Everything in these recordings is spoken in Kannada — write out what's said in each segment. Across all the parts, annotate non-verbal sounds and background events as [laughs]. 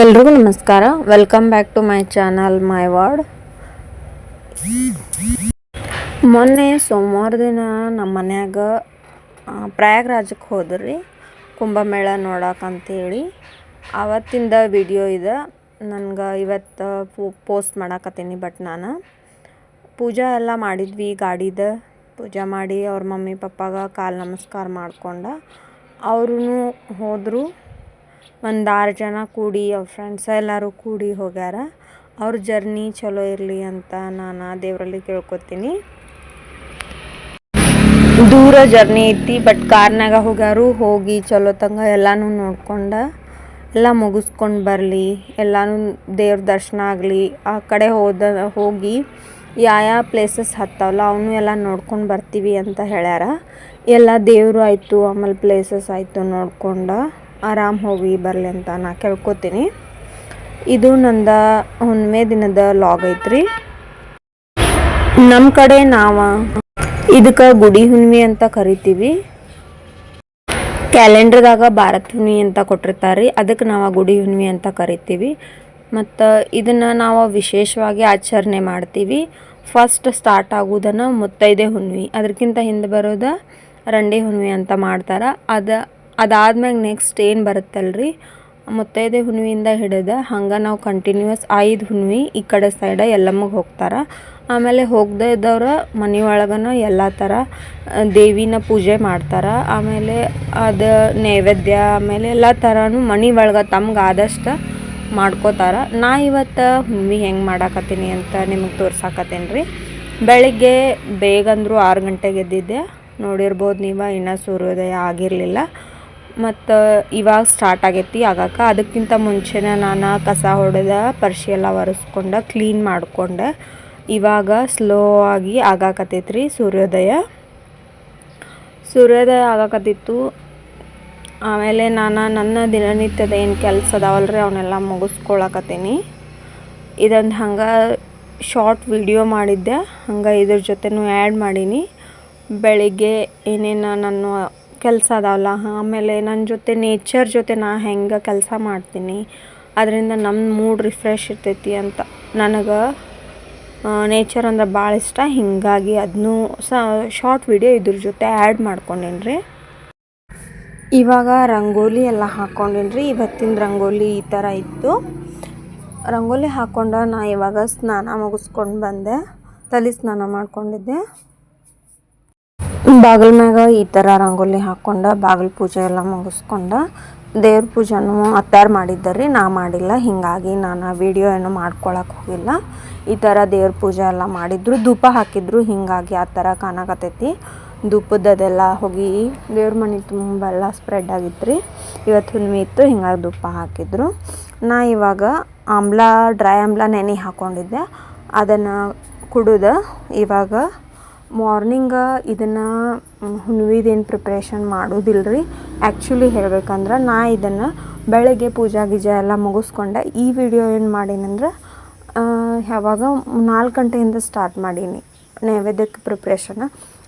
ಎಲ್ರಿಗೂ ನಮಸ್ಕಾರ. Welcome back to my channel my ward ಮೊನ್ನೆ ಸೋಮವಾರ ದಿನ ನಮ್ಮ ಮನ್ಯಾಗ ಪ್ರಯಾಗ್ರಾಜಕ್ಕೆ ಹೋದ್ರಿ, ಕುಂಭಮೇಳ ನೋಡಕ್ಕಂತೇಳಿ ಆವತ್ತಿಂದ ವಿಡಿಯೋ ಇದೆ. ನನ್ಗೆ ಇವತ್ತು ಪೋಸ್ಟ್ ಮಾಡಾಕತ್ತೀನಿ ಬಟ್ ನಾನು. ಪೂಜಾ ಎಲ್ಲ ಮಾಡಿದ್ವಿ, ಗಾಡಿದ ಪೂಜೆ ಮಾಡಿ, ಅವ್ರ ಮಮ್ಮಿ, ಪಪ್ಪಾಗ ಕಾಲು ನಮಸ್ಕಾರ ಮಾಡಿಕೊಂಡ. ಅವ್ರೂ ಹೋದರು. ಒಂದು ಆರು ಜನ ಕೂಡಿ, ಅವ್ರ ಫ್ರೆಂಡ್ಸ್ ಎಲ್ಲರೂ ಕೂಡಿ ಹೋಗ್ಯಾರ. ಅವ್ರ ಜರ್ನಿ ಚಲೋ ಇರಲಿ ಅಂತ ನಾನು ದೇವರಲ್ಲಿ ಕೇಳ್ಕೊತೀನಿ. ದೂರ ಜರ್ನಿ ಐತಿ ಬಟ್ ಕಾರ್ನಾಗ ಹೋಗ್ಯಾರು. ಹೋಗಿ ಚಲೋ ತಂಗ ಎಲ್ಲನೂ ನೋಡ್ಕೊಂಡ, ಎಲ್ಲ ಮುಗಿಸ್ಕೊಂಡು ಬರಲಿ, ಎಲ್ಲಾನು ದೇವ್ರ ದರ್ಶನ ಆಗಲಿ. ಆ ಕಡೆ ಹೋದ, ಹೋಗಿ ಯಾವ ಯಾವ ಪ್ಲೇಸಸ್ ಹತ್ತಾವಲ್ಲ, ಅವನು ಎಲ್ಲ ನೋಡ್ಕೊಂಡು ಬರ್ತೀವಿ ಅಂತ ಹೇಳ್ಯಾರ. ಎಲ್ಲ ದೇವರು ಆಯಿತು, ಆಮೇಲೆ ಪ್ಲೇಸಸ್ ಆಯಿತು ನೋಡ್ಕೊಂಡು. ಆರಾಮ್ ಹೋಗಿ ಬರಲಿ ಅಂತ ನಾ ಕೇಳ್ಕೊತೀನಿ. ಇದು ನಂದ ಹುಣ್ಮೆ ದಿನದ ಲಾಗ್ ಐತ್ರಿ. ನಮ್ಮ ಕಡೆ ನಾವ ಇದಕ್ಕೆ ಗುಡಿ ಹುಣ್ಣಿಮೆ ಅಂತ ಕರಿತೀವಿ. ಕ್ಯಾಲೆಂಡರ್ದಾಗ ಭಾರತ್ ಹುಣ್ಮಿ ಅಂತ ಕೊಟ್ಟಿರ್ತಾರೆ ಅದಕ್ಕೆ ನಾವು ಗುಡಿ ಹುಣ್ಣಿಮೆ ಅಂತ ಕರಿತೀವಿ. ಮತ್ತು ಇದನ್ನು ನಾವು ವಿಶೇಷವಾಗಿ ಆಚರಣೆ ಮಾಡ್ತೀವಿ. ಫಸ್ಟ್ ಸ್ಟಾರ್ಟ್ ಆಗೋದನ್ನು ಮುತ್ತೈದೆ ಹುಣ್ಮಿ, ಅದಕ್ಕಿಂತ ಹಿಂದೆ ಬರೋದ ರಂಡಿ ಹುಣ್ಣಿಮೆ ಅಂತ ಮಾಡ್ತಾರೆ. ಅದು ಅದಾದ್ಮ್ಯಾಗ ನೆಕ್ಸ್ಟ್ ಏನು ಬರುತ್ತಲ್ರಿ? ಮುತ್ತೈದೆ ಹುಣ್ವಿಯಿಂದ ಹಿಡಿದು ಹಂಗೆ ನಾವು ಕಂಟಿನ್ಯೂಸ್ ಐದು ಹುಣ್ವಿ ಈ ಕಡೆ ಸೈಡ ಎಲ್ಲಮ್ಮಗೆ ಹೋಗ್ತಾರೆ. ಆಮೇಲೆ ಹೋಗದೇ ಇದ್ದವ್ರ ಮನೆ ಒಳಗನ ಎಲ್ಲ ಥರ ದೇವಿನ ಪೂಜೆ ಮಾಡ್ತಾರೆ. ಆಮೇಲೆ ಅದು ನೈವೇದ್ಯ, ಆಮೇಲೆ ಎಲ್ಲ ಥರನೂ ಮನೆ ಒಳಗೆ ತಮ್ಗೆ ಆದಷ್ಟು ಮಾಡ್ಕೋತಾರ. ನಾ ಇವತ್ತು ಹುಣ್ವಿ ಹೆಂಗೆ ಮಾಡಾಕತ್ತೀನಿ ಅಂತ ನಿಮಗೆ ತೋರ್ಸಾಕತ್ತೀನಿ ರೀ ಬೆಳಿಗ್ಗೆ ಬೇಗ ಅಂದರೂ ಆರು ಗಂಟೆಗೆ ಎದ್ದಿದ್ದೆ. ನೋಡಿರ್ಬೋದು ನೀವು ಇನ್ನೂ ಸೂರ್ಯೋದಯ ಆಗಿರಲಿಲ್ಲ. ಮತ್ತು ಇವಾಗ ಸ್ಟಾರ್ಟ್ ಆಗೈತಿ ಆಗಾಕ. ಅದಕ್ಕಿಂತ ಮುಂಚೆನೇ ನಾನು ಕಸ ಹೊಡೆದ, ಪರ್ಶಿ ಎಲ್ಲ ಒರೆಸ್ಕೊಂಡು ಕ್ಲೀನ್ ಮಾಡಿಕೊಂಡೆ. ಇವಾಗ ಸ್ಲೋ ಆಗಿ ಆಗಾಕತ್ತೈತ್ರಿ ಸೂರ್ಯೋದಯ. ಸೂರ್ಯೋದಯ ಆಗಾಕತ್ತಿತ್ತು. ಆಮೇಲೆ ನಾನು ನನ್ನ ದಿನನಿತ್ಯದ ಏನು ಕೆಲಸ ಅದಾವಲ್ರಿ ಅವನ್ನೆಲ್ಲ ಮುಗಿಸ್ಕೊಳಕತ್ತೀನಿ. ಇದೊಂದು ಹಂಗೆ ಶಾರ್ಟ್ ವಿಡಿಯೋ ಮಾಡಿದ್ದೆ. ಹಂಗೆ ಇದ್ರ ಜೊತೆನೂ ಆ್ಯಡ್ ಮಾಡೀನಿ. ಬೆಳಿಗ್ಗೆ ಏನೇನು ನಾನು ಕೆಲಸ ಅದಾವಲ್ಲ ಆಮೇಲೆ ನನ್ನ ಜೊತೆ ನೇಚರ್ ಜೊತೆ ನಾ ಹೆಂಗೆ ಕೆಲಸ ಮಾಡ್ತೀನಿ, ಅದರಿಂದ ನಮ್ಮ ಮೂಡ್ ರಿಫ್ರೆಶ್ ಇರ್ತೈತಿ ಅಂತ. ನನಗೆ ನೇಚರ್ ಅಂದ್ರೆ ಭಾಳ ಇಷ್ಟ. ಹೀಗಾಗಿ ಅದನ್ನೂ ಸ ಶಾರ್ಟ್ ವಿಡಿಯೋ ಇದ್ರ ಜೊತೆ ಆ್ಯಡ್ ಮಾಡ್ಕೊಂಡೇನಿ ರೀ ಇವಾಗ ರಂಗೋಲಿ ಎಲ್ಲ ಹಾಕ್ಕೊಂಡೇನಿ ರೀ ಇವತ್ತಿನ ರಂಗೋಲಿ ಈ ಥರ ಇತ್ತು. ರಂಗೋಲಿ ಹಾಕ್ಕೊಂಡ ನಾ ಇವಾಗ ಸ್ನಾನ ಮುಗಿಸ್ಕೊಂಡು ಬಂದೆ. ತಲೆ ಸ್ನಾನ ಮಾಡ್ಕೊಂಡಿದ್ದೆ. ಬಾಗಿಲ ಮ್ಯಾಗ ಈ ಥರ ರಂಗೋಲಿ ಹಾಕ್ಕೊಂಡು ಬಾಗಿಲು ಪೂಜೆ ಎಲ್ಲ ಮುಗಿಸ್ಕೊಂಡ, ದೇವ್ರ ಪೂಜೆನೂ ಅತ್ತಾರು ಮಾಡಿದ್ದರಿ, ನಾ ಮಾಡಿಲ್ಲ, ಹೀಗಾಗಿ ನಾನು ವಿಡಿಯೋ ಏನು ಮಾಡ್ಕೊಳಕ್ಕೆ ಹೋಗಿಲ್ಲ. ಈ ಥರ ದೇವ್ರ ಪೂಜೆ ಎಲ್ಲ ಮಾಡಿದ್ರು, ಧೂಪ ಹಾಕಿದ್ರು, ಹೀಗಾಗಿ ಆ ಥರ ಕಾಣಕತ್ತೈತಿ. ಧೂಪದದೆಲ್ಲ ಹೋಗಿ ದೇವ್ರ ಮನೆ ತುಂಬ ಎಲ್ಲ ಸ್ಪ್ರೆಡ್ ಆಗಿತ್ತು ರೀ ಇವತ್ತು ಹುಣ್ಣಿಮೆ ಇತ್ತು, ಹಿಂಗಾಗಿ ಧೂಪ ಹಾಕಿದ್ರು. ನಾ ಇವಾಗ ಆಮ್ಲ ಡ್ರೈ ಆಮ್ಲ ನೆನೆ ಹಾಕ್ಕೊಂಡಿದ್ದೆ ಅದನ್ನು ಕುಡಿದು, ಇವಾಗ ಮಾರ್ನಿಂಗ ಇದನ್ನು ಹುಣ್ವಿದೇನು ಪ್ರಿಪ್ರೇಷನ್ ಮಾಡೋದಿಲ್ಲ ರೀ ಆ್ಯಕ್ಚುಲಿ ಹೇಳ್ಬೇಕಂದ್ರೆ ನಾ ಇದನ್ನು ಬೆಳಗ್ಗೆ ಪೂಜಾ ಗೀಜಾ ಎಲ್ಲ ಮುಗಿಸ್ಕೊಂಡೆ ಈ ವಿಡಿಯೋ ಏನು ಮಾಡೀನಂದ್ರೆ ಯಾವಾಗ ನಾಲ್ಕು ಗಂಟೆಯಿಂದ ಸ್ಟಾರ್ಟ್ ಮಾಡೀನಿ ನೈವೇದ್ಯಕ್ಕೆ ಪ್ರಿಪ್ರೇಷನ್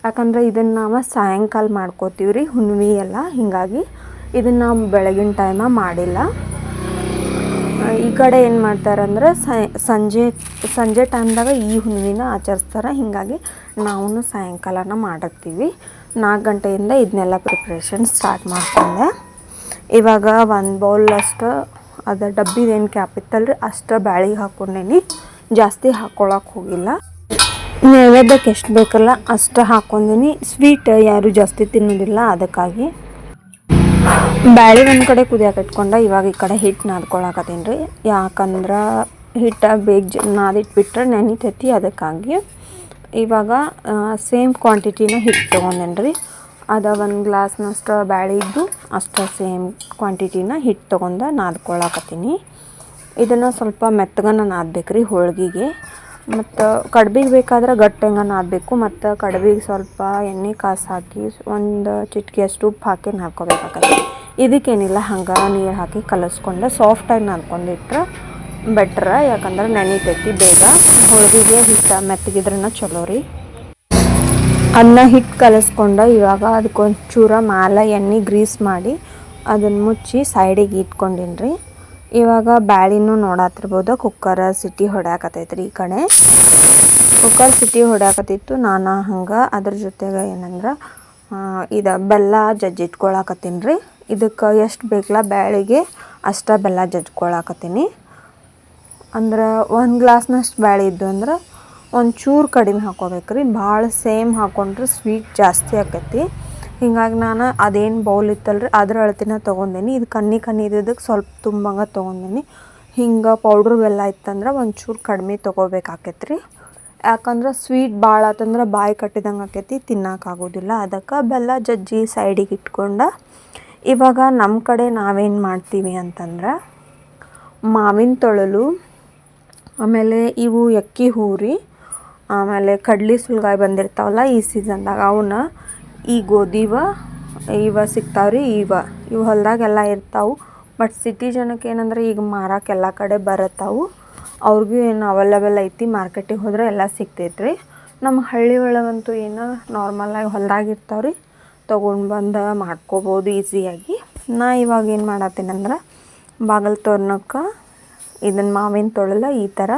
ಯಾಕಂದ್ರೆ ಇದನ್ನು ನಾವು ಸಾಯಂಕಾಲ ಮಾಡ್ಕೋತೀವಿ ರೀ ಹುಣ್ವಿ ಎಲ್ಲ, ಹೀಗಾಗಿ ಇದನ್ನು ನಾವು ಬೆಳಗಿನ ಟೈಮ ಮಾಡಿಲ್ಲ. ಈ ಕಡೆ ಏನು ಮಾಡ್ತಾರಂದ್ರೆ ಸಂಜೆ ಸಂಜೆ ಟೈಮ್ದಾಗ ಈ ಹುಣ್ಣಿನ ಆಚರಿಸ್ತಾರೆ. ಹೀಗಾಗಿ ನಾವು ಸಾಯಂಕಾಲನ ಮಾಡತ್ತೀವಿ ನಾಲ್ಕು ಗಂಟೆಯಿಂದ ಇದನ್ನೆಲ್ಲ ಪ್ರಿಪ್ರೇಷನ್ ಸ್ಟಾರ್ಟ್ ಮಾಡ್ಕೊಂಡೆ. ಇವಾಗ ಒಂದು ಬೌಲ್ ಅಷ್ಟು, ಅದು ಡಬ್ಬಿದೇನು ಕ್ಯಾಪ್ ಇತ್ತಲ್ರಿ, ಅಷ್ಟು ಬ್ಯಾಳಿ ಹಾಕ್ಕೊಂಡೇನಿ ಜಾಸ್ತಿ ಹಾಕ್ಕೊಳಕ್ಕೆ ಹೋಗಿಲ್ಲ. ನೈವೇದ್ಯಕ್ಕೆ ಎಷ್ಟು ಬೇಕಲ್ಲ ಅಷ್ಟು ಹಾಕ್ಕೊಂಡೀನಿ ಸ್ವೀಟ್ ಯಾರು ಜಾಸ್ತಿ ತಿನ್ನೋದಿಲ್ಲ, ಅದಕ್ಕಾಗಿ. ಬ್ಯಾಳಿ ಒಂದು ಕಡೆ ಕುದಿಯಕ್ಕೆ ಇಟ್ಕೊಂಡು, ಇವಾಗ ಈ ಕಡೆ ಹಿಟ್ಟು ನಾದ್ಕೊಳಕತ್ತೀನಿ ರೀ. ಯಾಕಂದ್ರೆ ಹಿಟ್ಟು ಬೇಗ ನಾದಿಟ್ಬಿಟ್ರೆ ನೆನಿತೈತಿ ಅದಕ್ಕಾಗಿ ಇವಾಗ ಸೇಮ್ ಕ್ವಾಂಟಿಟಿನ ಹಿಟ್ಟು ತೊಗೊಂಡೇನಿ ರೀ. ಅದ ಒಂದು ಗ್ಲಾಸ್ನಷ್ಟು ಬ್ಯಾಳಿ ಇದ್ದು ಅಷ್ಟು ಸೇಮ್ ಕ್ವಾಂಟಿಟಿನ ಹಿಟ್ಟು ತೊಗೊಂಡು ನಾದ್ಕೊಳಕತ್ತೀನಿ. ಇದನ್ನು ಸ್ವಲ್ಪ ಮೆತ್ತಗನ ನಾದಬೇಕು ರೀ ಹೋಳಿಗೆಗೆ. ಮತ್ತು ಕಡ್ಬಿಗೆ ಬೇಕಾದ್ರೆ ಗಟ್ಟಂಗ ನಾದಬೇಕು, ಮತ್ತು ಕಡ್ಬಿಗೆ ಸ್ವಲ್ಪ ಎಣ್ಣೆ ಕಾಸು ಹಾಕಿ ಒಂದು ಚಿಟಿಕೆಯಷ್ಟು ಉಪ್ಪು ಹಾಕಿ ನಾದ್ಕೋಬೇಕಾಗತ್ತೆ. ಇದಕ್ಕೇನಿಲ್ಲ ಹಂಗೆ ನೀರು ಹಾಕಿ ಕಲಸ್ಕೊಂಡು. ಸಾಫ್ಟಾಗಿ ನಾದ್ಕೊಂಡಿಟ್ರೆ ಬೆಟ್ರ ಯಾಕಂದ್ರೆ ನೆನಿತೈತಿ ಬೇಗ. ಹೋಳಿಗೆ ಹಿಟ್ಟು ಮೆತ್ತಗಿದ್ರನ್ನ ಚಲೋ ರೀ. ಅನ್ನ ಹಿಟ್ಟು ಕಲಸ್ಕೊಂಡು, ಇವಾಗ ಅದಕ್ಕೊಂಚೂರ ಮ್ಯಾಲ ಎಣ್ಣೆ ಗ್ರೀಸ್ ಮಾಡಿ ಅದನ್ನು ಮುಚ್ಚಿ ಸೈಡಿಗೆ ಇಟ್ಕೊಂಡಿನಿ ರೀ. ಇವಾಗ ಬ್ಯಾಳಿನೂ ನೋಡತ್ತಿರ್ಬೋದು ಕುಕ್ಕರ್ ಸಿಟಿ ಹೊಡ್ಯಾಕತೈತ್ರಿ ಈ ಕಡೆ. ಕುಕ್ಕರ್ ಸಿಟಿ ಹೊಡ್ಯಾಕತ್ತಿತ್ತು, ನಾನು ಹಂಗೆ ಅದ್ರ ಜೊತೆಗೆ ಏನಂದ್ರೆ ಇದು ಬೆಲ್ಲ ಜಜ್ಜಿಟ್ಕೊಳಕತ್ತೀನಿ ರೀ. ಇದಕ್ಕೆ ಎಷ್ಟು ಬೇಕಲ್ಲ ಬ್ಯಾಳಿಗೆ ಅಷ್ಟ ಬೆಲ್ಲ ಜಜ್ಕೊಳಕತ್ತೀನಿ. ಅಂದ್ರೆ ಒಂದು ಗ್ಲಾಸ್ನಷ್ಟು ಬ್ಯಾಳಿ ಇದ್ದು ಅಂದ್ರೆ ಒಂಚೂರು ಕಡಿಮೆ ಹಾಕೋಬೇಕ್ರಿ. ಭಾಳ ಸೇಮ್ ಹಾಕೊಂಡ್ರೆ ಸ್ವೀಟ್ ಜಾಸ್ತಿ ಆಕೈತಿ. ಹಿಂಗಾಗಿ ನಾನು ಅದೇನು ಬೌಲ್ ರೀ ಅದ್ರ ಅಳತಿನ ತೊಗೊಂಡೀನಿ. ಇದು ಕನ್ನಿ ಕನ್ನಿ ಇದ್ದಿದ್ದಕ್ಕೆ ಸ್ವಲ್ಪ ತುಂಬಂಗ ತೊಗೊಂಡೀನಿ. ಹಿಂಗೆ ಪೌಡ್ರ್ ಬೆಲ್ಲ ಇತ್ತಂದ್ರೆ ಒಂಚೂರು ಕಡಿಮೆ ತೊಗೋಬೇಕಾಕೈತ್ರಿ. ಯಾಕಂದ್ರೆ ಸ್ವೀಟ್ ಭಾಳ ಆತಂದ್ರೆ ಬಾಯಿ ಕಟ್ಟಿದಂಗೆ ಆಕೈತಿ ತಿನ್ನಕ್ಕಾಗೋದಿಲ್ಲ ಅದಕ್ಕೆ ಬೆಲ್ಲ ಜಜ್ಜಿ ಸೈಡಿಗೆ ಇಟ್ಕೊಂಡು ಇವಾಗ ನಮ್ಮ ಕಡೆ ನಾವೇನು ಮಾಡ್ತೀವಿ ಅಂತಂದ್ರೆ ಮಾವಿನ ತೊಳಲು, ಆಮೇಲೆ ಇವು ಎಕ್ಕಿ ಹೂರಿ, ಆಮೇಲೆ ಕಡ್ಲಿ ಸುಲ್ಗಾಯಿ ಬಂದಿರ್ತಾವಲ್ಲ ಈ ಸೀಸನ್ದಾಗ ಅವನ್ನ ಈ ಗೋಧಿವ ಇವ ಸಿಗ್ತಾವ್ರಿ ಇವ. ಇವು ಹೊಲದಾಗೆಲ್ಲ ಇರ್ತಾವೆ. ಬಟ್ ಸಿಟಿ ಜನಕ್ಕೆ ಏನಂದ್ರೆ ಈಗ ಮಾರಕ್ಕೆ ಎಲ್ಲ ಕಡೆ ಬರತ್ತಾವು ಅವ್ರಿಗೂ ಏನು ಅವೈಲೇಬಲ್ ಐತಿ ಮಾರ್ಕೆಟಿಗೆ ಹೋದ್ರೆ ಎಲ್ಲ ಸಿಗ್ತೈತ್ರಿ. ನಮ್ಮ ಹಳ್ಳಿ ಒಳಗಂತೂ ಏನು ನಾರ್ಮಲಾಗಿ ಹೊಲ್ದಾಗ ಇರ್ತಾವ್ರಿ. ತೊಗೊಂಡು ಬಂದು ಮಾಡ್ಕೋಬೋದು ಈಸಿಯಾಗಿ. ನಾ ಇವಾಗ ಏನು ಮಾಡತ್ತೀನಿ ಅಂದ್ರೆ ಬಾಗಲ್ ತೋರಣಕ್ಕೆ ಇದನ್ನು ಮಾವಿನ ತೊಳಲ ಈ ಥರ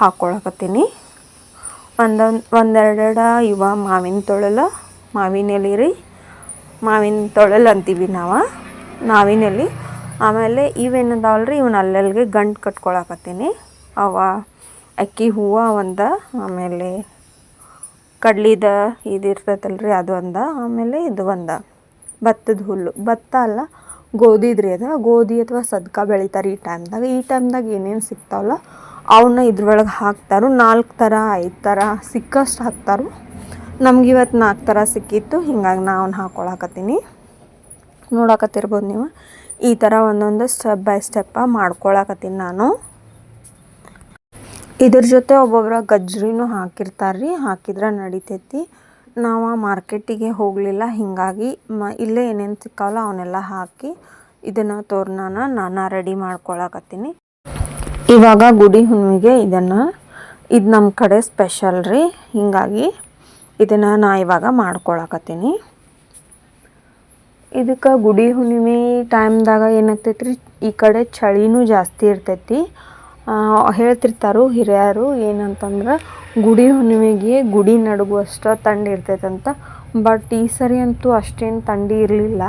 ಹಾಕ್ಕೊಳಕತ್ತೀನಿ ಒಂದೊಂದು ಒಂದೆರಡೆರಡ ಇವ ಮಾವಿನ ತೊಳಲ, ಮಾವಿನ ಎಲೆ ರೀ. ಮಾವಿನ ತೊಳಲ್ ಅಂತೀವಿ ನಾವು, ಮಾವಿನ ಎಲೆ. ಆಮೇಲೆ ಇವೇನದಾವಲ್ರಿ ಇವನ್ನ ಅಲ್ಲಲ್ಲಿಗೆ ಗಂಟು ಕಟ್ಕೊಳಕತ್ತೀನಿ. ಅವ ಅಕ್ಕಿ ಹೂವು ಒಂದು, ಆಮೇಲೆ ಕಡ್ಲಿದ ಇದು ಇರ್ತೈತಲ್ರಿ ಅದು ಒಂದು. ಆಮೇಲೆ ಇದು ಒಂದು. ಭತ್ತದ ಹುಲ್ಲು. ಭತ್ತ ಅಲ್ಲ ಗೋಧಿದ್ರಿ ಅದು. ಗೋಧಿ ಅಥವಾ ಸದ್ಕ ಬೆಳಿತಾರೆ ಈ ಟೈಮ್ದಾಗ ಈ ಟೈಮ್ದಾಗ ಏನೇನು ಸಿಗ್ತಾವಲ್ಲ ಅವನ್ನ ಇದ್ರೊಳಗೆ ಹಾಕ್ತಾರು. ನಾಲ್ಕು ಥರ, ಐದು ಥರ ಸಿಕ್ಕಷ್ಟು ಹಾಕ್ತಾರು. ನಮ್ಗೆ ಇವತ್ತು ನಾಲ್ಕು ಥರ ಸಿಕ್ಕಿತ್ತು. ಹಿಂಗಾಗಿ ನಾ ಅವ್ನು ಹಾಕ್ಕೊಳಕತ್ತೀನಿ ನೋಡಕತ್ತಿರ್ಬೋದು ನೀವು. ಈ ಥರ ಒಂದೊಂದು ಸ್ಟೆಪ್ ಬೈ ಸ್ಟೆಪ್ಪ ಮಾಡ್ಕೊಳಕತ್ತೀನಿ ನಾನು. ಇದ್ರ ಜೊತೆ ಒಬ್ಬೊಬ್ರ ಗಜ್ಜರಿನೂ ಹಾಕಿರ್ತಾರೆ ರೀ ಹಾಕಿದ್ರೆ ನಡಿತೈತಿ. ನಾವು ಮಾರ್ಕೆಟಿಗೆ ಹೋಗಲಿಲ್ಲ, ಹೀಗಾಗಿ ಮ, ಇಲ್ಲೇ ಏನೇನು ಸಿಕ್ಕಾವಲ್ಲ ಅವನ್ನೆಲ್ಲ ಹಾಕಿ ಇದನ್ನು ತೋರಣನ ನಾನು ರೆಡಿ ಮಾಡ್ಕೊಳಕತ್ತೀನಿ. ಇವಾಗ ಗುಡಿ ಹುಣ್ಣಿಮೆಗೆ ಇದನ್ನು, ಇದು ನಮ್ಮ ಕಡೆ ಸ್ಪೆಷಲ್ ರೀ. ಹೀಗಾಗಿ ಇದನ್ನು ನಾ ಇವಾಗ ಮಾಡ್ಕೊಳಕತ್ತೀನಿ. ಇದಕ್ಕೆ ಗುಡಿ ಹುಣ್ಣಿಮೆ ಟೈಮ್ದಾಗ ಏನಾಗ್ತೈತೆ ರೀ ಈ ಕಡೆ ಚಳಿನೂ ಜಾಸ್ತಿ ಇರ್ತೈತಿ. ಹೇಳ್ತಿರ್ತಾರು ಹಿರಿಯರು ಏನಂತಂದ್ರೆ, ಗುಡಿ ಹುಣ್ಣಿಮೆಗೆ ಗುಡಿ ನಡುಗುವಷ್ಟು ತಂಡಿ ಇರ್ತೈತಂತ. ಬಟ್ ಈ ಸರಿ ಅಂತೂ ಅಷ್ಟೇನು ತಂಡಿ ಇರಲಿಲ್ಲ.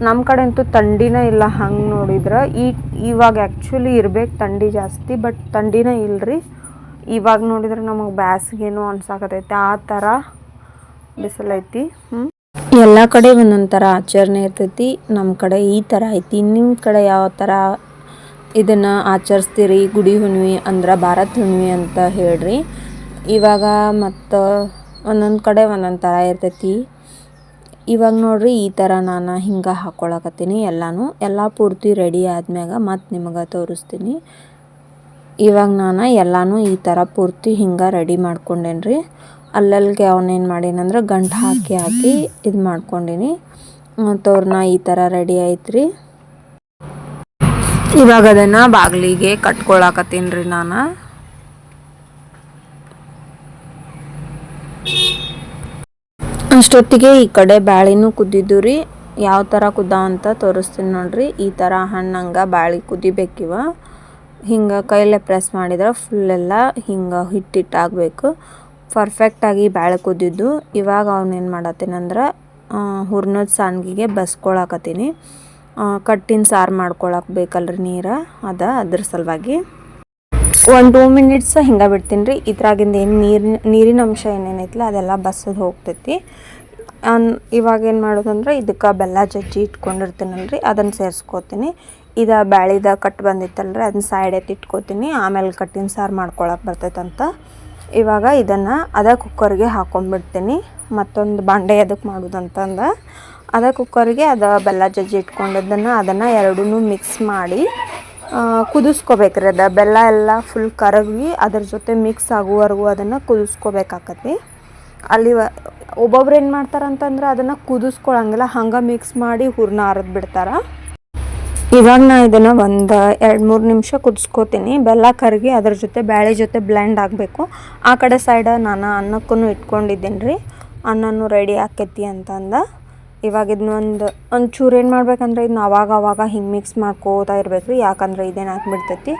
ನಮ್ಮ ಕಡೆ ಅಂತೂ ಥಂಡಿನೇ ಇಲ್ಲ ಹಂಗೆ ನೋಡಿದ್ರೆ. ಈ, ಇವಾಗ ಆ್ಯಕ್ಚುಲಿ ಇರ್ಬೇಕು ತಂಡಿ ಜಾಸ್ತಿ, ಬಟ್ ಥಂಡಿನೇ ಇಲ್ಲರಿ ಇವಾಗ ನೋಡಿದ್ರೆ ನಮಗೆ ಬ್ಯಾಸಿಗೇನೋ ಅನ್ಸಾಕತೈತೆ. ಆ ಥರ ಬಿಸಿಲೈತಿ. ಎಲ್ಲ ಕಡೆ ಒಂದೊಂದು ಥರ ಆಚರಣೆ ಇರ್ತೈತಿ. ನಮ್ಮ ಕಡೆ ಈ ಥರ ಐತಿ. ನಿಮ್ಮ ಕಡೆ ಯಾವ ಥರ ಇದನ್ನು ಆಚರಿಸ್ತೀರಿ, ಗುಡಿ ಹುಣ್ಣಿಮೆ ಅಂದ್ರೆ ಭಾರತ್ ಹುಣ್ಣಿಮೆ ಅಂತ ಹೇಳ್ರಿ. ಇವಾಗ ಮತ್ತು ಒಂದೊಂದು ಕಡೆ ಒಂದೊಂದು ಥರ ಇರ್ತೈತಿ. ಇವಾಗ ನೋಡ್ರಿ ಈ ಥರ ನಾನು ಹಿಂಗೆ ಹಾಕ್ಕೊಳಕತ್ತೀನಿ ಎಲ್ಲನೂ. ಎಲ್ಲ ಪೂರ್ತಿ ರೆಡಿ ಆದ್ಮ್ಯಾಗ ಮತ್ತು ನಿಮಗೆ ತೋರಿಸ್ತೀನಿ. ಇವಾಗ ನಾನು ಎಲ್ಲನೂ ಈ ಥರ ಪೂರ್ತಿ ಹಿಂಗೆ ರೆಡಿ ಮಾಡ್ಕೊಂಡೇನಿ ರೀ ಅಲ್ಲಲ್ಲಿಗೆ ಅವನೇನು ಮಾಡೀನಂದ್ರೆ ಗಂಟು ಹಾಕಿ ಹಾಕಿ ಇದು ಮಾಡ್ಕೊಂಡೀನಿ. ತೋರಣ ಈ ಥರ ರೆಡಿ ಐತ್ರಿ. ಇವಾಗ ಅದನ್ನು ಬಾಗಿಲಿಗೆ ಕಟ್ಕೊಳಕತ್ತೀನಿ ರೀ ನಾನು. ಅಷ್ಟೊತ್ತಿಗೆ ಈ ಕಡೆ ಬ್ಯಾಳಿನೂ ಕುದ್ದಿದ್ದು ರೀ. ಯಾವ ಥರ ಕುದ್ದ ಅಂತ ತೋರಿಸ್ತೀನಿ ನೋಡ್ರಿ. ಈ ಥರ ಹಣ್ಣಂಗೆ ಬ್ಯಾಳಿ ಕುದಿಬೇಕಿವ. ಹಿಂಗೆ ಕೈಲೇ ಪ್ರೆಸ್ ಮಾಡಿದ್ರೆ ಫುಲ್ಲೆಲ್ಲ ಹಿಂಗೆ ಹಿಟ್ಟಿಟ್ಟಾಗಬೇಕು. ಪರ್ಫೆಕ್ಟಾಗಿ ಬ್ಯಾಳೆ ಕುದ್ದಿದ್ದು. ಇವಾಗ ಅವನೇನು ಮಾಡತ್ತೀನಂದ್ರೆ ಹುರ್ನದ ಸಾನ್ಗಿಗೆ ಬಸ್ಕೊಳಕತ್ತೀನಿ. ಕಟ್ಟಿನ ಸಾರು ಮಾಡ್ಕೊಳಕ್ಕೆ ಬೇಕಲ್ರಿ ನೀರು? ಅದ ಅದ್ರ ಸಲುವಾಗಿ ಒಂದು ಟೂ ಮಿನಿಟ್ಸ್ ಹಿಂಗೆ ಬಿಡ್ತೀನಿ ರೀ ಇದ್ರಾಗಿಂದ ಏನು ನೀರಿನ ನೀರಿನ ಅಂಶ ಏನೇನೈತಿಲ್ಲ ಅದೆಲ್ಲ ಬಸ್ಸದು ಹೋಗ್ತೈತಿ. ಅನ್, ಇವಾಗ ಏನು ಮಾಡೋದಂದ್ರೆ ಇದಕ್ಕೆ ಬೆಲ್ಲ ಜಜ್ಜಿ ಇಟ್ಕೊಂಡಿರ್ತೀನಲ್ರಿ ಅದನ್ನು ಸೇರಿಸ್ಕೋತೀನಿ. ಇದು ಬ್ಯಾಳಿದ ಕಟ್ ಬಂದಿತ್ತಲ್ರಿ ಅದನ್ನ ಸೈಡ್ ಎತ್ತಿ ಇಟ್ಕೋತೀನಿ, ಆಮೇಲೆ ಕಟ್ಟಿನ ಸಾರು ಮಾಡ್ಕೊಳಕ್ಕೆ ಬರ್ತೈತಂತ. ಇವಾಗ ಇದನ್ನು ಅದ ಕುಕ್ಕರ್ಗೆ ಹಾಕೊಂಡ್ಬಿಡ್ತೀನಿ ಮತ್ತೊಂದು ಬಾಂಡೆ ಅದಕ್ಕೆ ಮಾಡೋದಂತಂದು. ಅದ ಕುಕ್ಕರ್ಗೆ ಅದು ಬೆಲ್ಲ ಜಜ್ಜಿ ಇಟ್ಕೊಂಡದನ್ನು ಅದನ್ನು ಎರಡೂ ಮಿಕ್ಸ್ ಮಾಡಿ ಕುದಿಸ್ಕೋಬೇಕ್ರಿ ಅದು. ಬೆಲ್ಲ ಎಲ್ಲ ಫುಲ್ ಕರಗಿ ಅದ್ರ ಜೊತೆ ಮಿಕ್ಸ್ ಆಗುವವರೆಗೂ ಅದನ್ನು ಕುದಿಸ್ಕೋಬೇಕಾಕತಿ ಅಲ್ಲಿ ಒಬ್ಬೊಬ್ರು ಏನು ಮಾಡ್ತಾರಂತಂದ್ರೆ ಅದನ್ನು ಕುದಿಸ್ಕೊಳಂಗಿಲ್ಲ, ಹಂಗೆ ಮಿಕ್ಸ್ ಮಾಡಿ ಹೂರ್ಣ ಹರಿದು ಬಿಡ್ತಾರೆ. ಇವಾಗ ನಾ ಇದನ್ನು ಒಂದು ಎರಡು ಮೂರು ನಿಮಿಷ ಕುದಿಸ್ಕೋತೀನಿ. ಬೆಲ್ಲ ಕರಗಿ ಅದ್ರ ಜೊತೆ ಬ್ಯಾಳೆ ಜೊತೆ ಬ್ಲೆಂಡ್ ಆಗಬೇಕು. ಆ ಕಡೆ ಸೈಡ ನಾನು ಅನ್ನಕ್ಕೂ ಇಟ್ಕೊಂಡಿದ್ದೀನಿ ರೀ. ಅನ್ನನೂ ರೆಡಿ ಆಕೈತಿ ಅಂತಂದು. ಇವಾಗ ಇದನ್ನ ಒಂದು, ಒಂಚೂರು ಏನು ಮಾಡ್ಬೇಕಂದ್ರೆ ಇದನ್ನ ಅವಾಗ ಅವಾಗ ಹಿಂಗೆ ಮಿಕ್ಸ್ ಮಾಡ್ಕೋತಾ ಇರ್ಬೇಕು ರೀ ಯಾಕಂದ್ರೆ ಇದೇನು ಹಾಕ್ಬಿಡ್ತೈತಿ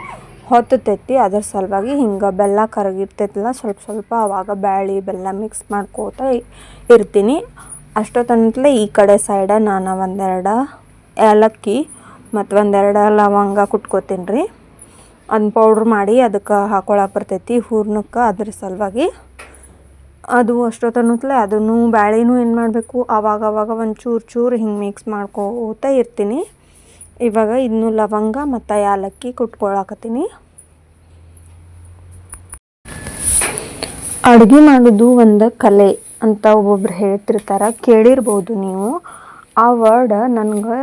ಹೊತ್ತತೈತಿ. ಅದ್ರ ಸಲುವಾಗಿ ಹಿಂಗೆ ಬೆಲ್ಲ ಕರಗಿರ್ತೈತಲ್ಲ, ಸ್ವಲ್ಪ ಸ್ವಲ್ಪ ಅವಾಗ ಬ್ಯಾಳಿ, ಬೆಲ್ಲ ಮಿಕ್ಸ್ ಮಾಡ್ಕೋತಾ ಇರ್ತೀನಿ. ಅಷ್ಟೊತ್ತಂತಲೇ ಈ ಕಡೆ ಸೈಡ ನಾನು ಒಂದೆರಡು ಏಲಕ್ಕಿ ಮತ್ತು ಒಂದೆರಡು ಲವಂಗ ಕುಟ್ಕೋತೀನಿ ರೀ ಅದನ್ನ ಪೌಡ್ರ್ ಮಾಡಿ ಅದಕ್ಕೆ ಹಾಕೊಳಕ್ಕೆ ಬರ್ತೈತಿ. ಹೂರ್ಣಕ್ಕೆ ಅದ್ರ ಸಲುವಾಗಿ ಅದು ಅಷ್ಟೊತ್ತನೂತ್ಲೆ ಅದನ್ನು ಬ್ಯಾಳೆನೂ ಏನು ಮಾಡಬೇಕು? ಆವಾಗ ಒಂದು ಚೂರು ಚೂರು ಹಿಂಗೆ ಮಿಕ್ಸ್ ಮಾಡ್ಕೋತಾ ಇರ್ತೀನಿ. ಇವಾಗ ಇದನ್ನು ಲವಂಗ ಮತ್ತು ಏಲಕ್ಕಿ ಕುಟ್ಕೊಳಕತ್ತೀನಿ. ಅಡುಗೆ ಮಾಡೋದು ಒಂದು ಕಲೆ ಅಂತ ಒಬ್ಬೊಬ್ರು ಹೇಳ್ತಿರ್ತಾರೆ, ಕೇಳಿರ್ಬೋದು ನೀವು. ಆ ವರ್ಡ್ ನನಗೆ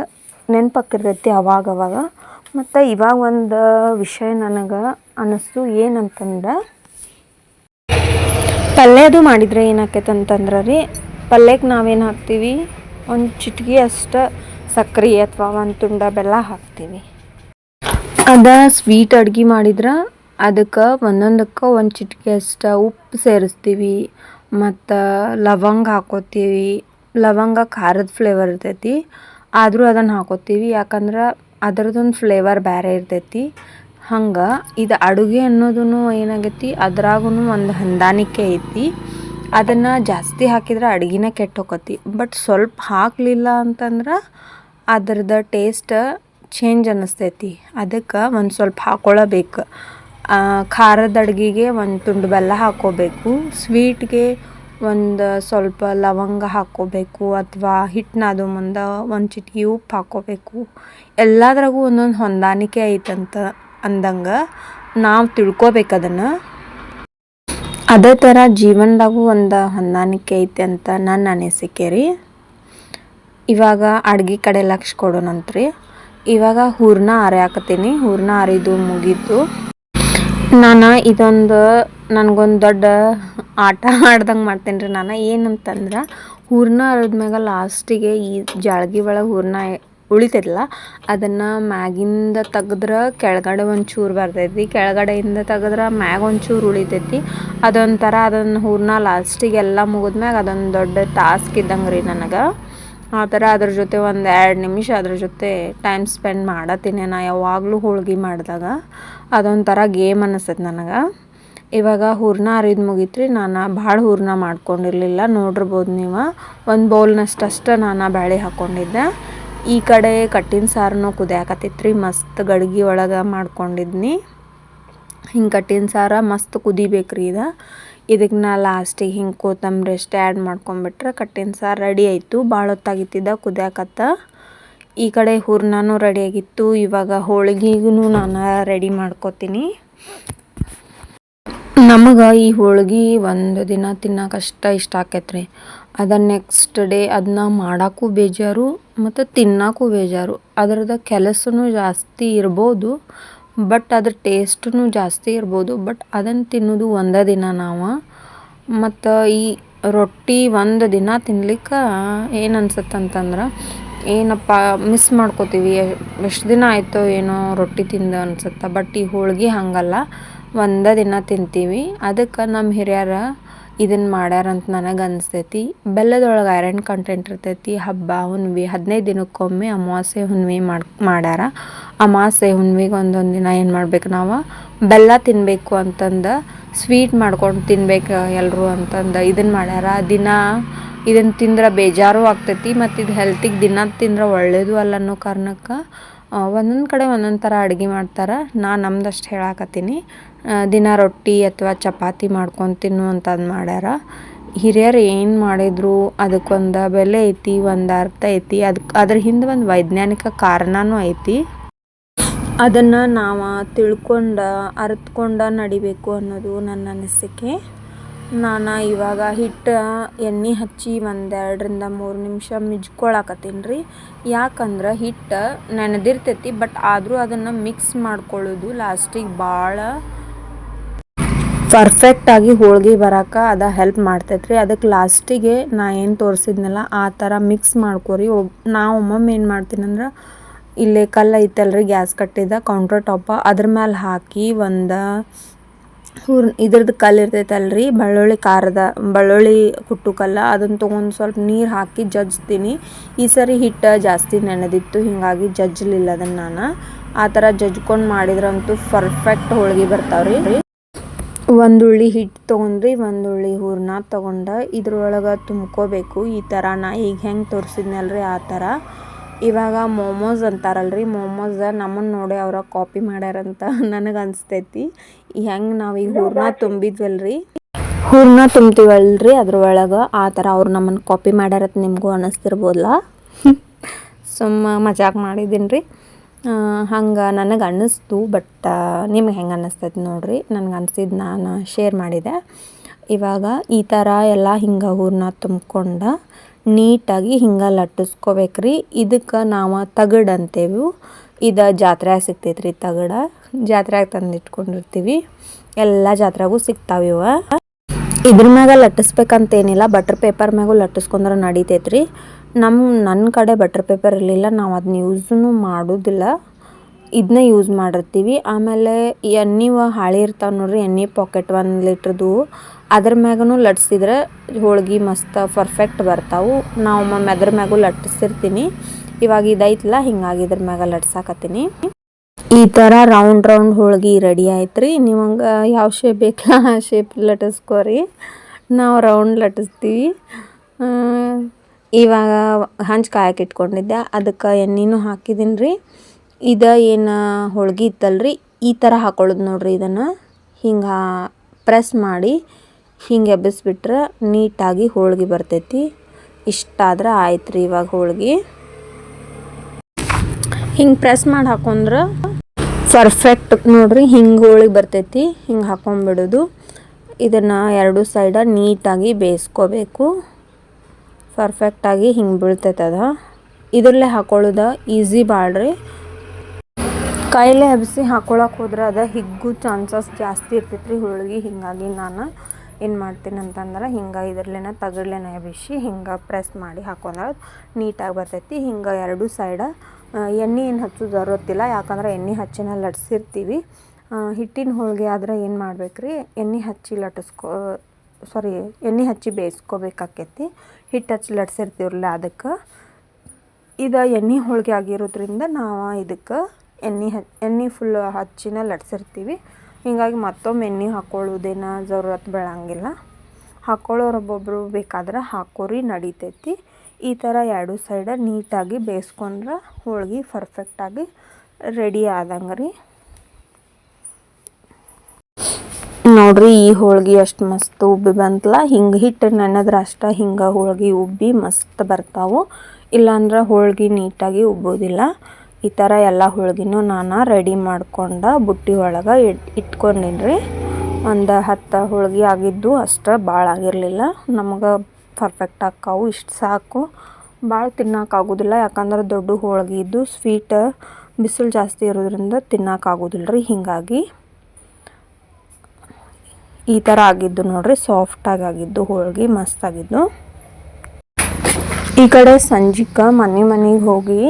ನೆನಪಾಕಿರ್ತೈತಿ ಅವಾಗವಾಗ. ಅವಾಗ ಮತ್ತು ಇವಾಗ ಒಂದು ವಿಷಯ ನನಗೆ ಅನ್ನಿಸ್ತು ಏನಂತಂದ್ರೆ ಪಲ್ಯದು ಮಾಡಿದರೆ ಏನಾಕೈತೆ ಅಂತಂದ್ರೆ ರೀ ಪಲ್ಯಕ್ಕೆ ನಾವೇನು ಹಾಕ್ತೀವಿ? ಒಂದು ಚಿಟಿಕೆ ಅಷ್ಟು ಸಕ್ಕರೆ ಅಥವಾ ಒಂದು ತುಂಡ ಬೆಲ್ಲ ಹಾಕ್ತೀವಿ. ಅದ ಸ್ವೀಟ್ ಅಡ್ಗೆ ಮಾಡಿದ್ರೆ ಅದಕ್ಕೆ ಒಂದೊಂದಕ್ಕೆ ಒಂದು ಚಿಟಿಕೆ ಅಷ್ಟು ಉಪ್ಪು ಸೇರಿಸ್ತೀವಿ, ಮತ್ತು ಲವಂಗ ಹಾಕೋತೀವಿ. ಲವಂಗ ಖಾರದ ಫ್ಲೇವರ್ ಇರ್ತೈತಿ, ಆದರೂ ಅದನ್ನು ಹಾಕೋತೀವಿ. ಯಾಕಂದ್ರೆ ಅದರದೊಂದು ಫ್ಲೇವರ್ ಬೇರೆ ಇರ್ತೈತಿ. ಹಂಗೆ ಇದು ಅಡುಗೆ ಅನ್ನೋದೂ ಏನಾಗೈತಿ? ಅದ್ರಾಗೂ ಒಂದು ಹೊಂದಾಣಿಕೆ ಐತಿ. ಅದನ್ನು ಜಾಸ್ತಿ ಹಾಕಿದ್ರೆ ಅಡುಗೆನ ಕೆಟ್ಟು ಹೋಕತಿ. ಬಟ್ ಸ್ವಲ್ಪ ಹಾಕಲಿಲ್ಲ ಅಂತಂದ್ರೆ ಅದ್ರದ್ದು ಟೇಸ್ಟ್ ಚೇಂಜ್ ಅನ್ನಿಸ್ತೈತಿ ಅದಕ್ಕೆ ಒಂದು ಸ್ವಲ್ಪ ಹಾಕ್ಕೊಳ್ಳಬೇಕು ಖಾರದ ಅಡುಗೆಗೆ ಒಂದು ತುಂಡು ಬೆಲ್ಲ ಹಾಕ್ಕೋಬೇಕು ಸ್ವೀಟ್ಗೆ ಒಂದು ಸ್ವಲ್ಪ ಲವಂಗ ಹಾಕ್ಕೋಬೇಕು ಅಥವಾ ನಾದೋ ಮುಂದೆ ಒಂದು ಚಿಟಿಕೆ ಉಪ್ಪು ಹಾಕ್ಕೋಬೇಕು ಎಲ್ಲದ್ರಾಗೂ ಒಂದೊಂದು ಹೊಂದಾಣಿಕೆ ಐತಂತ. ಅಂದಂಗೆ ನಾವು ತಿಳ್ಕೊಬೇಕು ಅದನ್ನು. ಅದೇ ಥರ ಜೀವನದಾಗೂ ಒಂದು ಹೊಂದಾಣಿಕೆ ಐತೆ ಅಂತ ನನ್ನ ಅನಿಸಿಕೆ ರೀ. ಇವಾಗ ಅಡ್ಗೆ ಕಡೆ ಲಕ್ಷ ಕೊಡೋಣಂತ್ರಿ. ಇವಾಗ ಹೂರ್ಣ ಆರ್ಯಾಕತ್ತೀನಿ ಹೂರ್ಣ ಆರಿದು ಮುಗಿದು ನಾನು ಇದೊಂದು ನನಗೊಂದು ದೊಡ್ಡ ಆಟ ಆಡ್ದಂಗೆ ಮಾಡ್ತೇನೆ ರೀ ನಾನು. ಏನಂತಂದ್ರೆ ಹೂರ್ಣ ಅರಿದ್ಮ್ಯಾಗ ಲಾಸ್ಟಿಗೆ ಈ ಜಾಳ್ಗೆ ಒಳಗೆ ಹೂರ್ಣ ಉಳಿತೈತಲ್ಲ ಅದನ್ನು ಮ್ಯಾಗಿಂದ ತೆಗ್ದ್ರೆ ಕೆಳಗಡೆ ಒಂಚೂರು ಬರ್ತೈತಿ ಕೆಳಗಡೆಯಿಂದ ತೆಗೆದ್ರೆ ಮ್ಯಾಗ ಒಂಚೂರು ಉಳಿತೈತಿ. ಅದೊಂಥರ ಅದನ್ನು ಹೂರ್ಣ ಲಾಸ್ಟಿಗೆಲ್ಲ ಮುಗಿದ್ಮ್ಯಾಗ ಅದೊಂದು ದೊಡ್ಡ ಟಾಸ್ಕ್ ಇದ್ದಂಗೆ ರೀ ನನಗೆ. ಆ ಥರ ಅದ್ರ ಜೊತೆ ಒಂದು ಎರಡು ನಿಮಿಷ ಅದ್ರ ಜೊತೆ ಟೈಮ್ ಸ್ಪೆಂಡ್ ಮಾಡತ್ತೀನಿ ನಾ ಯಾವಾಗಲೂ ಹೋಳ್ಗೆ ಮಾಡಿದಾಗ. ಅದೊಂಥರ ಗೇಮ್ ಅನ್ನಿಸ್ತದೆ ನನಗೆ. ಇವಾಗ ಹೂರ್ಣ ಅರಿದು ಮುಗೀತ್ರಿ. ನಾನು ಭಾಳ ಹೂರ್ಣ ಮಾಡ್ಕೊಂಡಿರಲಿಲ್ಲ. ನೋಡಿರ್ಬೋದು ನೀವು. ಒಂದು ಬೌಲ್ನಷ್ಟು ಅಷ್ಟು ನಾನು ಬ್ಯಾಳೆ ಹಾಕ್ಕೊಂಡಿದ್ದೆ ಈ ಕಡೆ ಕಟ್ಟಿನ ಸಾರನ್ನು ಕುದಿಯಾಕತ್ತೈತ್ರಿ. ಮಸ್ತ್ ಗಡ್ಗೆ ಒಳಗೆ ಮಾಡ್ಕೊಂಡಿದ್ನಿ. ಹಿಂಗೆ ಕಟ್ಟಿನ ಸಾರ ಮಸ್ತ್ ಕುದಿಬೇಕ್ರಿ ಇದು. ಇದಕ್ಕೆ ನಾ ಲಾಸ್ಟಿಗೆ ಹಿಂಗೆ ಕೊತ್ತಂಬರಿ ಅಷ್ಟೇ ಆ್ಯಡ್ ಮಾಡ್ಕೊಂಬಿಟ್ರೆ ಕಟ್ಟಿನ ಸಾರು ರೆಡಿ ಆಯಿತು. ಭಾಳ ಹೊತ್ತಾಗಿತ್ತಿದ್ದ ಕುದಿಯಾಕತ್ತ. ಈ ಕಡೆ ಹೂರ್ಣನೂ ರೆಡಿಯಾಗಿತ್ತು ಇವಾಗ ಹೋಳಿಗೆಗೂ ನಾನು ರೆಡಿ ಮಾಡ್ಕೋತೀನಿ. ನಮಗೆ ಈ ಹೋಳ್ಗೆ ಒಂದು ದಿನ ತಿನ್ನೋಕಷ್ಟ ಇಷ್ಟ ಆಕೈತ್ರಿ. ಅದನ್ನು ನೆಕ್ಸ್ಟ್ ಡೇ ಅದನ್ನ ಮಾಡೋಕ್ಕೂ ಬೇಜಾರು ಮತ್ತು ತಿನ್ನೋಕ್ಕೂ ಬೇಜಾರು. ಅದ್ರದ್ದು ಕೆಲಸನೂ ಜಾಸ್ತಿ ಇರ್ಬೋದು ಬಟ್ ಅದ್ರ ಟೇಸ್ಟೂ ಜಾಸ್ತಿ ಇರ್ಬೋದು ಬಟ್ ಅದನ್ನು ತಿನ್ನೋದು ಒಂದೇ ದಿನ ನಾವು. ಮತ್ತು ಈ ರೊಟ್ಟಿ ಒಂದು ದಿನ ತಿನ್ಲಿಕ್ಕೆ ಏನು ಅನ್ಸುತ್ತೆ ಅಂತಂದ್ರೆ, ಏನಪ್ಪ ಮಿಸ್ ಮಾಡ್ಕೋತೀವಿ, ಎಷ್ಟು ದಿನ ಆಯಿತೋ ಏನೋ ರೊಟ್ಟಿ ತಿಂದ ಅನ್ಸತ್ತೆ ಬಟ್ ಈ ಹೋಳ್ಗೆ ಹಾಗಲ್ಲ, ಒಂದೇ ದಿನ ತಿಂತೀವಿ. ಅದಕ್ಕೆ ನಮ್ಮ ಹಿರಿಯರು ಇದನ್ನು ಮಾಡ್ಯಾರಂತ ನನಗೆ ಅನಿಸ್ತೈತಿ. ಬೆಲ್ಲದೊಳಗೆ ಐರನ್ ಕಂಟೆಂಟ್ ಇರ್ತೈತಿ. ಹಬ್ಬ ಹುಣ್ವೆ ಹದಿನೈದು ದಿನಕ್ಕೊಮ್ಮೆ ಅಮಾವಾಸ್ಯೆ, ಹುಣ್ಣಿಮೆ ಮಾಡಿ, ಮಾಡ್ಯಾರ. ಅಮಾವಾಸ್ಯೆ, ಹುಣ್ಣಿಮೆಗೆ ಒಂದೊಂದು ದಿನ ಏನು ಮಾಡ್ಬೇಕು ನಾವು? ಬೆಲ್ಲ ತಿನ್ನಬೇಕು ಅಂತಂದು ಸ್ವೀಟ್ ಮಾಡ್ಕೊಂಡು ತಿನ್ಬೇಕು ಎಲ್ಲರೂ ಅಂತಂದು ಇದನ್ನು ಮಾಡ್ಯಾರ. ದಿನ ಇದನ್ನು ತಿಂದ್ರೆ ಬೇಜಾರು ಆಗ್ತೈತಿ ಮತ್ತು ಇದು ಹೆಲ್ತಿಗೆ ದಿನ ತಿಂದ್ರೆ ಒಳ್ಳೇದು ಅಲ್ಲ ಅನ್ನೋ ಕಾರಣಕ್ಕೆ ಒಂದೊಂದು ಕಡೆ ಒಂದೊಂದು ಥರ ಅಡುಗೆ ಮಾಡ್ತಾರೆ. ನಾನು ನಮ್ದಷ್ಟು ಹೇಳಾಕತ್ತೀನಿ. ದಿನ ರೊಟ್ಟಿ ಅಥವಾ ಚಪಾತಿ ಮಾಡ್ಕೊಂಡು ತಿನ್ನುವಂಥದ್ದು ಮಾಡ್ಯಾರ. ಹಿರಿಯರು ಏನು ಮಾಡಿದ್ರು ಅದಕ್ಕೊಂದು ಬೆಲೆ ಐತಿ, ಒಂದು ಅರ್ಥ ಐತಿ ಅದಕ್ಕೆ ಅದ್ರ ಹಿಂದೆ ಒಂದು ವೈಜ್ಞಾನಿಕ ಕಾರಣನೂ ಐತಿ. ಅದನ್ನು ನಾವು ತಿಳ್ಕೊಂಡ, ಅರ್ತ್ಕೊಂಡ ನಡಿಬೇಕು ಅನ್ನೋದು ನನ್ನ ಅನಿಸಿಕೆ. ನಾನು ಇವಾಗ ಹಿಟ್ಟು ಎಣ್ಣೆ ಹಚ್ಚಿ ಒಂದೆರಡರಿಂದ ಮೂರು ನಿಮಿಷ ಮಿಜ್ಕೊಳಕತ್ತೀನಿ ರೀ. ಯಾಕಂದ್ರೆ ಹಿಟ್ಟು ನೆನೆದಿರ್ತೈತಿ, ಬಟ್ ಆದರೂ ಅದನ್ನು ಮಿಕ್ಸ್ ಮಾಡ್ಕೊಳ್ಳೋದು ಲಾಸ್ಟಿಗೆ ಭಾಳ ಪರ್ಫೆಕ್ಟಾಗಿ ಹೋಳ್ಗೆ ಬರೋಕೆ ಅದು ಹೆಲ್ಪ್ ಮಾಡ್ತೈತೆ ರೀ ಅದಕ್ಕೆ ಲಾಸ್ಟಿಗೆ ನಾ ಏನು ತೋರಿಸಿದ್ನಲ್ಲ, ಆ ಥರ ಮಿಕ್ಸ್ ಮಾಡ್ಕೊರಿ. ಒಬ್, ನಾ ಒಮ್ಮೊಮ್ಮೆ ಏನು ಮಾಡ್ತೀನಿ ಅಂದ್ರೆ ಇಲ್ಲೇ ಕಲ್ಲು ಐತಲ್ರಿ ಗ್ಯಾಸ್ ಕಟ್ಟಿದ ಕೌಂಟರ್ ಟಾಪ ಅದ್ರ ಮೇಲೆ ಹಾಕಿ ಒಂದು ಹೂರ್ ಇದ್ರದ್ದು ಕಲ್ಲು ಇರ್ತೈತಲ್ರಿ, ಬೆಳ್ಳುಳ್ಳಿ ಖಾರದ, ಬೆಳ್ಳುಳ್ಳಿ ಕುಟ್ಟು ಕಲ್ಲ ಅದನ್ನು ತೊಗೊಂಡು ಸ್ವಲ್ಪ ನೀರು ಹಾಕಿ ಜಜ್ತೀನಿ. ಈ ಸರಿ ಹಿಟ್ಟು ಜಾಸ್ತಿ ನೆನೆದಿತ್ತು ಹೀಗಾಗಿ ಜಜ್ಲಿಲ್ಲ ಅದನ್ನು ನಾನು. ಆ ಥರ ಜಜ್ಕೊಂಡು ಮಾಡಿದ್ರಂತೂ ಪರ್ಫೆಕ್ಟ್ ಹೋಳ್ಗೆ ಬರ್ತಾವ್ರಿ. ಒಂದುಳ್ಳಿ ಹಿಟ್ಟು ತೊಗೊಂಡ್ರಿ, ಒಂದುಳ್ಳಿ ಹೂರಣ ತೊಗೊಂಡು ಇದ್ರೊಳಗೆ ತುಂಬ್ಕೋಬೇಕು. ಈ ಥರ ನಾ ಈಗ ಹೆಂಗೆ ತೋರಿಸಿದ್ನಲ್ರಿ ಆ ಥರ ಇವಾಗ ಮೋಮೋಸ್ ಅಂತಾರಲ್ರಿ, ಮೋಮೋಸ್ ನಮ್ಮನ್ನು ನೋಡಿ ಅವ್ರ ಕಾಪಿ ಮಾಡ್ಯಾರಂತ [laughs] ನನಗೆ ಅನಿಸ್ತೈತಿ. ಹೆಂಗೆ ನಾವು ಈಗ ಹೂರಣ ತುಂಬಿದ್ವಲ್ರಿ? ಹೂರಣ ರೀ ಅದ್ರೊಳಗೆ, ಆ ಥರ ಅವ್ರು ನಮ್ಮನ್ನು ಕಾಪಿ ಮಾಡ್ಯಾರತ್ತ ನಿಮಗೂ ಅನ್ನಿಸ್ತಿರ್ಬೋದಲ್ಲ [laughs] ಸುಮ್ಮ ಮಜಾಕ್ ಮಾಡಿದ್ದೀನಿ ರೀ ಹಂಗೆ ನನಗೆ ಅನ್ನಿಸ್ತು ಬಟ್ ನಿಮ್ಗೆ ಹೆಂಗೆ ಅನ್ನಿಸ್ತೈತಿ ನೋಡಿರಿ. ನನಗೆ ಅನ್ಸಿದ್ದು ನಾನು ಶೇರ್ ಮಾಡಿದೆ. ಇವಾಗ ಈ ಥರ ಎಲ್ಲ ಹಿಂಗೆ ಹೂರಣ ತುಂಬ್ಕೊಂಡು ನೀಟಾಗಿ ಹಿಂಗೆ ಲಟ್ಟಿಸ್ಕೋಬೇಕ್ರಿ. ಇದಕ್ಕೆ ನಾವು ತಗಡು ಅಂತೇವೆ. ಇದು ಜಾತ್ರೆಯಾಗ ಸಿಗ್ತೈತೆ ರೀ ತಗಡ. ಜಾತ್ರೆಯಾಗ ತಂದಿಟ್ಕೊಂಡಿರ್ತೀವಿ. ಎಲ್ಲ ಜಾತ್ರೆಗೂ ಸಿಗ್ತಾವೆ ಇವ. ಇದ್ರ ಮ್ಯಾಗ ಲಟ್ಟಿಸ್ಬೇಕಂತೇನಿಲ್ಲ ಬಟರ್ ಪೇಪರ್ ಮ್ಯಾಗೂ ಲಟ್ಟಿಸ್ಕೊಂಡ್ರೆ ನಡಿತೈತೆ ರೀ ನಮ್ಮ ನನ್ನ ಕಡೆ ಬಟರ್ ಪೇಪರ್ ಇರಲಿಲ್ಲ, ನಾವು ಅದನ್ನ ಯೂಸೂ ಮಾಡೋದಿಲ್ಲ. ಇದನ್ನ ಯೂಸ್ ಮಾಡಿರ್ತೀವಿ. ಆಮೇಲೆ ಎಣ್ಣೆವ ಹಾಳಿ ಇರ್ತಾವೆ ನೋಡ್ರಿ, ಎಣ್ಣೆ ಪಾಕೆಟ್ ಒನ್ ಲೀಟ್ರದು ಅದ್ರ ಮ್ಯಾಗೂ ಲಟ್ಸಿದ್ರೆ ಹೋಳ್ಗೆ ಮಸ್ತ್ ಪರ್ಫೆಕ್ಟ್ ಬರ್ತಾವೆ. ನಾವು ಒಮ್ಮೊಮ್ಮೆ ಅದ್ರ ಮ್ಯಾಗೂ ಲಟ್ಟಿಸಿರ್ತೀನಿ ಇವಾಗ ಇದೈತ್ಲ, ಹಿಂಗಾಗಿ ಇದ್ರ ಮ್ಯಾಗ ಲಟ್ಸಾಕತ್ತೀನಿ. ಈ ಥರ ರೌಂಡ್ ರೌಂಡ್ ಹೋಳ್ಗೆ ರೆಡಿ ಆಯ್ತು ರೀ ನಿಮಗೆ ಯಾವ ಶೇಪ್ ಬೇಕಲ್ಲ ಆ ಶೇಪ್ ಲಟ್ಟಿಸ್ಕೋರಿ ನಾವು ರೌಂಡ್ ಲಟ್ಟಿಸ್ತೀವಿ ಇವಾಗ ಹಂಚು ಕಾಯಕ್ಕೆ ಇಟ್ಕೊಂಡಿದ್ದೆ. ಅದಕ್ಕೆ ಎಣ್ಣೆನೂ ಹಾಕಿದ್ದೀನಿ ರೀ. ಇದು ಏನು ಹೋಳ್ಗೆ ಇತ್ತಲ್ರಿ, ಈ ಥರ ಹಾಕೊಳ್ಳೋದು ನೋಡ್ರಿ ಇದನ್ನು. ಹಿಂಗೆ ಪ್ರೆಸ್ ಮಾಡಿ ಹಿಂಗೆ ಎಬ್ಬಿಸ್ಬಿಟ್ರೆ ನೀಟಾಗಿ ಹೋಳ್ಗೆ ಬರ್ತೈತಿ. ಇಷ್ಟಾದ್ರೆ ಆಯ್ತು ರೀ ಇವಾಗ ಹೋಳ್ಗೆ. ಹಿಂಗೆ ಪ್ರೆಸ್ ಮಾಡಿ ಹಾಕೊಂಡ್ರೆ ಪರ್ಫೆಕ್ಟ್ ನೋಡ್ರಿ ಹಿಂಗೆ ಹೋಳಿಗೆ ಬರ್ತೈತಿ. ಹಿಂಗೆ ಹಾಕೊಂಡ್ಬಿಡೋದು ಇದನ್ನು ಎರಡು ಸೈಡ ನೀಟಾಗಿ ಬೇಯಿಸ್ಕೋಬೇಕು. ಪರ್ಫೆಕ್ಟಾಗಿ ಹಿಂಗೆ ಬೀಳ್ತೈತದ ಇದರಲ್ಲೇ ಹಾಕೊಳ್ಳೋದ ಈಸಿ ಬಾಳ್ರಿ ಕೈಲೇ ಹಬ್ಸಿ ಹಾಕೊಳಕ್ಕೆ ಹೋದ್ರೆ ಅದು ಹಿಗ್ಗು ಚಾನ್ಸಸ್ ಜಾಸ್ತಿ ಇರ್ತೈತೆ ರೀ ಹಿಂಗಾಗಿ ಹೀಗಾಗಿ ನಾನು ಏನು ಮಾಡ್ತೀನಿ ಅಂತಂದ್ರೆ ಹಿಂಗೆ ಇದ್ರಲ್ಲೇನ ತಗಡ್ಲೇನ ಎಬ್ಬಿಸಿ ಹಿಂಗೆ ಪ್ರೆಸ್ ಮಾಡಿ ಹಾಕೊಂಡ್ರೆ ನೀಟಾಗಿ ಬರ್ತೈತಿ. ಹಿಂಗೆ ಎರಡು ಸೈಡ ಎಣ್ಣೆ ಏನು ಹಚ್ಚೋದು ಜರೂರತ್ತಿಲ್ಲ ಯಾಕಂದ್ರೆ ಎಣ್ಣೆ ಹಚ್ಚಿನ ಲಟ್ಸಿರ್ತೀವಿ. ಹಿಟ್ಟಿನ ಹೋಳಿಗೆ ಆದ್ರೆ ಏನು ಮಾಡ್ಬೇಕು ರೀ ಎಣ್ಣೆ ಹಚ್ಚಿ ಲಟ್ಟಿಸ್ಕೊ ಸಾರಿ ಎಣ್ಣೆ ಹಚ್ಚಿ ಬೇಯಿಸ್ಕೋಬೇಕಾಕೈತಿ. ಹಿಟ್ಟು ಹಚ್ಚಿ ಲಟ್ಸಿರ್ತೀವಲ್ಲ ಅದಕ್ಕೆ. ಇದು ಎಣ್ಣೆ ಹೋಳಿಗೆ ಆಗಿರೋದ್ರಿಂದ ನಾವು ಇದಕ್ಕೆ ಎಣ್ಣೆ ಹ, ಎಣ್ಣೆ ಫುಲ್ ಹಚ್ಚಿನ ಲಟ್ಸಿರ್ತೀವಿ. ಹೀಗಾಗಿ ಮತ್ತೊಮ್ಮೆ ಎಣ್ಣೆ ಹಾಕೊಳ್ಳೋದೇನ ಜರೂರತ್ ಬೀಳಂಗಿಲ್ಲ. ಹಾಕ್ಕೊಳ್ಳೋರು ಒಬ್ಬೊಬ್ಬರು ಬೇಕಾದ್ರೆ ಹಾಕೋರಿ ನಡಿತೈತಿ. ಈ ಥರ ಎರಡು ಸೈಡ ನೀಟಾಗಿ ಬೇಯಿಸ್ಕೊಂಡ್ರೆ ಹೋಳ್ಗೆ ಪರ್ಫೆಕ್ಟಾಗಿ ರೆಡಿ ಆದಂಗೆ ರೀ ನೋಡ್ರಿ ಈ ಹೋಳ್ಗಿ ಅಷ್ಟು ಮಸ್ತ್ ಉಬ್ಬಿ ಬಂತಲ್ಲ ಹಿಂಗೆ ಹಿಟ್ಟು ನೆನೆದ್ರೆ ಅಷ್ಟ ಹಿಂಗೆ ಹೋಳ್ಗಿ ಉಬ್ಬಿ ಮಸ್ತ್ ಬರ್ತಾವು. ಇಲ್ಲಾಂದ್ರೆ ಹೋಳ್ಗಿ ನೀಟಾಗಿ ಉಬ್ಬೋದಿಲ್ಲ. ಈ ಥರ ಎಲ್ಲ ಹೋಳ್ಗಿನೂ ನಾನು ರೆಡಿ ಮಾಡ್ಕೊಂಡು ಬುಟ್ಟಿ ಒಳಗೆ ಇಟ್, ಇಟ್ಕೊಂಡಿನ್ರಿ. ಒಂದು ಹತ್ತು ಹೋಳ್ಗೆ ಆಗಿದ್ದು ಅಷ್ಟು ಭಾಳ ಆಗಿರಲಿಲ್ಲ. ನಮಗೆ ಪರ್ಫೆಕ್ಟ್ ಆಕ್ಕಾವು, ಇಷ್ಟು ಸಾಕು. ಭಾಳ ತಿನ್ನೋಕ್ಕಾಗೋದಿಲ್ಲ ಯಾಕಂದ್ರೆ ದೊಡ್ಡ ಹೋಳ್ಗೆ ಇದ್ದು ಸ್ವೀಟ್ ಬಿಸಿಲು ಜಾಸ್ತಿ ಇರೋದ್ರಿಂದ ತಿನ್ನೋಕ್ಕಾಗೋದಿಲ್ಲ ರೀ ಹೀಗಾಗಿ. ಈ ಥರ ಆಗಿದ್ದು ನೋಡ್ರಿ ಸಾಫ್ಟಾಗಿ ಆಗಿದ್ದು, ಹೋಳ್ಗೆ ಮಸ್ತಾಗಿದ್ದು ಈ ಕಡೆ ಸಂಜಿಕ ಮನೆ ಮನೆಗೆ ಹೋಗಿ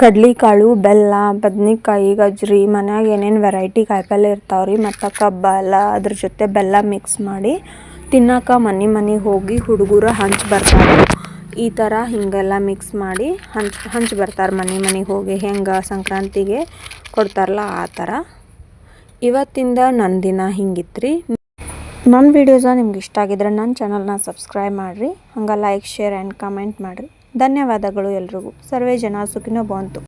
ಕಡ್ಲಿಕಾಳು, ಬೆಲ್ಲ, ಬದ್ನಿಕಾಯಿ, ಗಜ್ರಿ, ಮನ್ಯಾಗ ಏನೇನು ವೆರೈಟಿ ಕಾಯಿಪಲ್ಲೆ ಇರ್ತಾವೆ ರೀ ಮತ್ತು ಕಬ್ಬ ಎಲ್ಲ ಅದ್ರ ಜೊತೆ ಬೆಲ್ಲ ಮಿಕ್ಸ್ ಮಾಡಿ ತಿನ್ನಕ ಮನೆ ಮನೆಗೆ ಹೋಗಿ ಹುಡುಗರು ಹಂಚಿ ಬರ್ತಾರೆ. ಈ ಥರ ಹಿಂಗೆಲ್ಲ ಮಿಕ್ಸ್ ಮಾಡಿ ಹಂಚ್, ಹಂಚಿ ಬರ್ತಾರೆ ಮನೆ ಮನೆಗೆ ಹೋಗಿ. ಹೆಂಗೆ ಸಂಕ್ರಾಂತಿಗೆ ಕೊಡ್ತಾರಲ್ಲ ಆ ಥರ ಇವತ್ತಿಂದ ನನ್ನ ದಿನ ಹಿಂಗಿತ್ರಿ. ನನ್ನ ವೀಡಿಯೋಸ ನಿಮ್ಗೆ ಇಷ್ಟ ಆಗಿದ್ರೆ ನನ್ನ ಚಾನಲ್ನ ಸಬ್ಸ್ಕ್ರೈಬ್ ಮಾಡಿರಿ. ಹಂಗೆ ಲೈಕ್ ಶೇರ್ ಆ್ಯಂಡ್ ಕಮೆಂಟ್ ಮಾಡಿರಿ. ಧನ್ಯವಾದಗಳು ಎಲ್ರಿಗೂ. ಸರ್ವೇ ಜನ ಸುಖಿನೋ ಬಂತು